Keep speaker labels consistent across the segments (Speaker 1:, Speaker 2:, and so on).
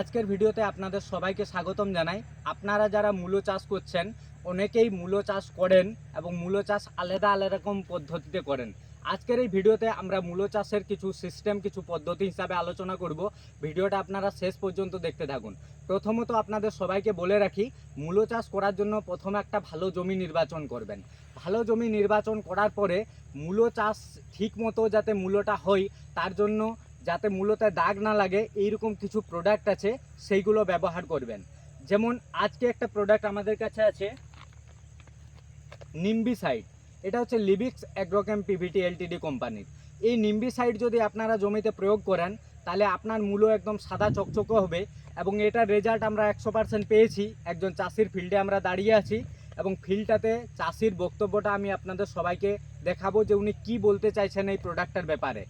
Speaker 1: আজকের ভিডিওতে আপনাদের সবাইকে স্বাগতম জানাই। আপনারা যারা মূলো চাষ করছেন, অনেকেই মূলো চাষ করেন এবং মূলো চাষ আলাদা আলাদা রকম পদ্ধতিতে করেন। আজকের এই ভিডিওতে আমরা মূলো চাষের কিছু সিস্টেম কিছু পদ্ধতি হিসাবে আলোচনা করব। ভিডিওটা আপনারা শেষ পর্যন্ত দেখতে থাকুন। প্রথমত আপনাদের সবাইকে বলে রাখি, মূলো চাষ করার জন্য প্রথমে একটা ভালো জমি নির্বাচন করবেন। ভালো জমি নির্বাচন করার পরে মূলো চাষ ঠিক মতো যাতে মূলোটা হয়, তার জন্য যাতে মূলতে দাগ না লাগে, এইরকম কিছু প্রোডাক্ট আছে, সেইগুলো ব্যবহার করবেন। যেমন আজকে একটা প্রোডাক্ট আমাদের কাছে আছে নিম্বিসাইড এটা হচ্ছে লিবিক্স অ্যাগ্রোকেম পিভিটি এলটিডি কোম্পানির এই নিম্বিসাইড যদি আপনারা জমিতে প্রয়োগ করেন, তাহলে আপনার মূলো একদম সাদা চকচকে হবে এবং এটার রেজাল্ট আমরা একশো পার্সেন্ট পেয়েছি। একজন চাষির ফিল্ডে আমরা দাঁড়িয়ে আছি এবং ফিল্ডটাতে চাষির বক্তব্যটা আমি আপনাদের সবাইকে দেখাবো যে উনি কি বলতে চাইছেন এই প্রোডাক্টটার ব্যাপারে।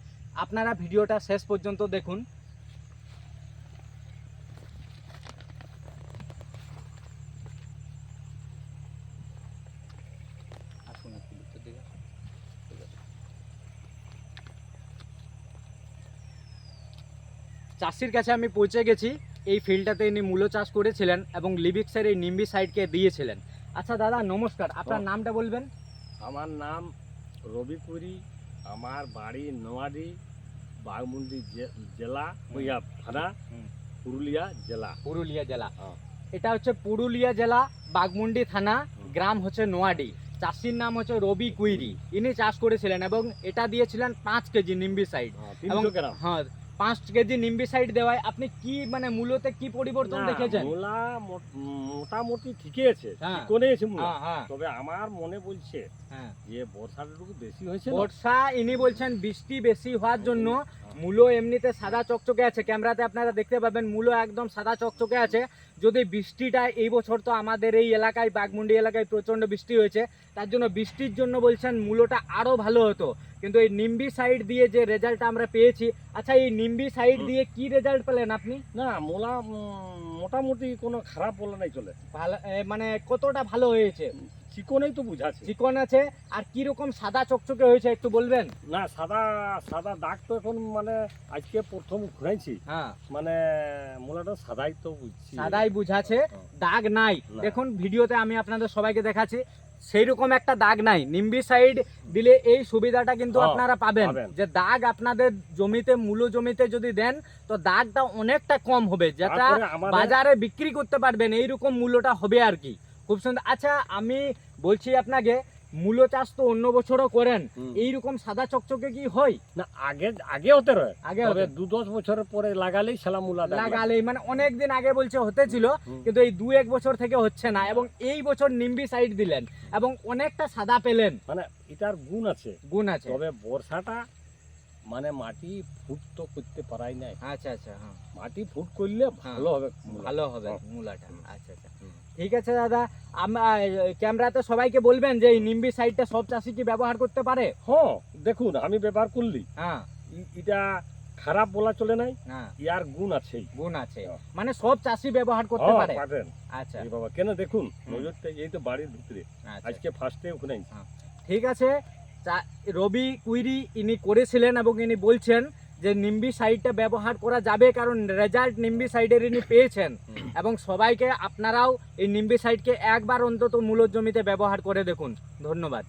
Speaker 1: আপনারা ভিডিওটা শেষ পর্যন্ত দেখুন। চাষির কাছে আমি পৌঁছে গেছি। এই ফিল্ডটাতে ইনি মূলো চাষ করেছিলেন এবং লিবিক্সের এই নিম্বি সাইডকে দিয়েছিলেন। আচ্ছা দাদা নমস্কার। আপনার নামটা বলবেন?
Speaker 2: আমার নাম রবি পুরী। আমার বাড়ি নোয়াডি। বাঘমুন্ডি জেলা হইয়া থানা পুরুলিয়া জেলা।
Speaker 1: পুরুলিয়া জেলা
Speaker 2: হ্যাঁ।
Speaker 1: এটা হচ্ছে পুরুলিয়া জেলা বাঘমুন্ডি থানা গ্রাম হচ্ছে নোয়াডি। চাষির নাম হচ্ছে রবি কুইরি। ইনি চাষ করেছিলেন এবং এটা দিয়েছিলেন পাঁচ কেজি নিম্বি সাইড।
Speaker 2: হ্যাঁ,
Speaker 1: এবং হ্যাঁ পাঁচ কেজি নিম্বি সাইড দেওয়ায় আপনি কি মানে মূলতে কি পরিবর্তন দেখেছেন?
Speaker 2: মূলা মোটামুটি ঠিকই আছে
Speaker 1: হ্যাঁ।
Speaker 2: চিকনে আছে
Speaker 1: হ্যাঁ হ্যাঁ।
Speaker 2: তবে আমার মনে বলছে
Speaker 1: হ্যাঁ।
Speaker 2: যে বর্ষাটা একটু বেশি হয়েছে
Speaker 1: বর্ষা ইনি বলছেন বৃষ্টি বেশি হওয়ার জন্য। মূলো এমনিতে সাদা চকচকে আছে। ক্যামেরাতে আপনারা দেখতে পাবেন মূলো একদম সাদা চকচকে আছে। যদি বৃষ্টিটা এই বছর তো আমাদের এই এলাকায় বাগমুন্ডি এলাকায় প্রচণ্ড বৃষ্টি হয়েছে তার জন্য বৃষ্টির জন্য বলছেন মূলোটা আরও ভালো হতো। কিন্তু এই নিম্বি সাইড দিয়ে যে রেজাল্টটা আমরা পেয়েছি আচ্ছা এই নিম্বি সাইড দিয়ে কি রেজাল্ট পেলেন আপনি?
Speaker 2: না মোলা মোটামুটি কোনো খারাপ বলে নাই চলে।
Speaker 1: ভালো মানে কতটা ভালো হয়েছে?
Speaker 2: চিকনেই তো বুঝাচ্ছে।
Speaker 1: চিকন আছে আর কীরকম সাদা চকচকে হয়েছে একটু বলবেন?
Speaker 2: না সাদা সাদা দাগ তো এখন মানে আজকে প্রথম ঘুরাইছি।
Speaker 1: হ্যাঁ।
Speaker 2: মানে মূলাটা সাদাই তো বুঝছি।
Speaker 1: সাদাই বুঝাছে
Speaker 2: হ্যাঁ।
Speaker 1: দাগ নাই। দেখুন ভিডিওতে আমি আপনাদের সবাইকে দেখাচ্ছি সেই রকম একটা দাগ নাই। নিম্বি সাইড দিলে এই সুবিধাটা কিন্তু আপনারা পাবেন।
Speaker 2: পাবেন।
Speaker 1: যে দাগ আপনাদের জমিতে মূল জমিতে যদি দেন তো দাগটা অনেকটা কম হবে। যেটা বাজারে বিক্রি করতে পারবেন এইরকম মূল্যটা হবে আর কি। খুব সুন্দর। আচ্ছা আমি বলছি আপনাকে মূলো চাষ তো অন্য বছরও করেন এইরকম সাদা চকচকে কি হয়?
Speaker 2: না আগে আগে হতে রয়
Speaker 1: আগে হতো?
Speaker 2: দু দশ বছরের পরে লাগালেই সেলা মূলা
Speaker 1: লাগালেই মানে অনেক দিন আগে বলছে হতেছিল
Speaker 2: হুম।
Speaker 1: কিন্তু এই দু এক বছর থেকে হচ্ছে না এবং এই বছর নিম্বি সাইড দিলেন এবং অনেকটা সাদা পেলেন।
Speaker 2: মানে এটার গুণ আছে।
Speaker 1: গুণ আছে।
Speaker 2: তবে বর্ষাটা মানে মাটি ফুট তো করতে পারাই নাই।
Speaker 1: আচ্ছা আচ্ছা হ্যাঁ।
Speaker 2: মাটি ফুট করলে ভালো হবে
Speaker 1: ভালো হবে
Speaker 2: হ্যাঁ।
Speaker 1: মূলাটা আচ্ছা। ঠিক আছে দাদা। ক্যামেরাতে সবাইকে বলবেন যে এই নিম্বি সাইডটা সব চাষি কি ব্যবহার করতে পারে?
Speaker 2: হ্যাঁ দেখুন আমি ব্যবহার করলি।
Speaker 1: হ্যাঁ।
Speaker 2: এটা খারাপ বলা চলে নাই
Speaker 1: হ্যাঁ।
Speaker 2: ইয়ার গুণ আছে
Speaker 1: গুণ আছে।
Speaker 2: হ্যাঁ।
Speaker 1: মানে সব চাষি ব্যবহার করতে
Speaker 2: হ্যাঁ,
Speaker 1: পারে।
Speaker 2: পারেন।
Speaker 1: আচ্ছা।
Speaker 2: এই বাবা কেন দেখুন। নজরটা এই তো বাড়ির ভিতরে।
Speaker 1: আচ্ছা।
Speaker 2: আজকে ফার্স্টে ওখানে
Speaker 1: ঠিক আছে রবি কুইরি ইনি করেছিলেন এবং ইনি বলছেন যে নিম্বি সাইডটা ব্যবহার করা যাবে কারণ রেজাল্ট নিম্বি সাইডের ইনি পেয়েছেন। এবং সবাইকে আপনারাও এই নিম্বি সাইডকে একবার অন্তত মূলর জমিতে ব্যবহার করে দেখুন। ধন্যবাদ।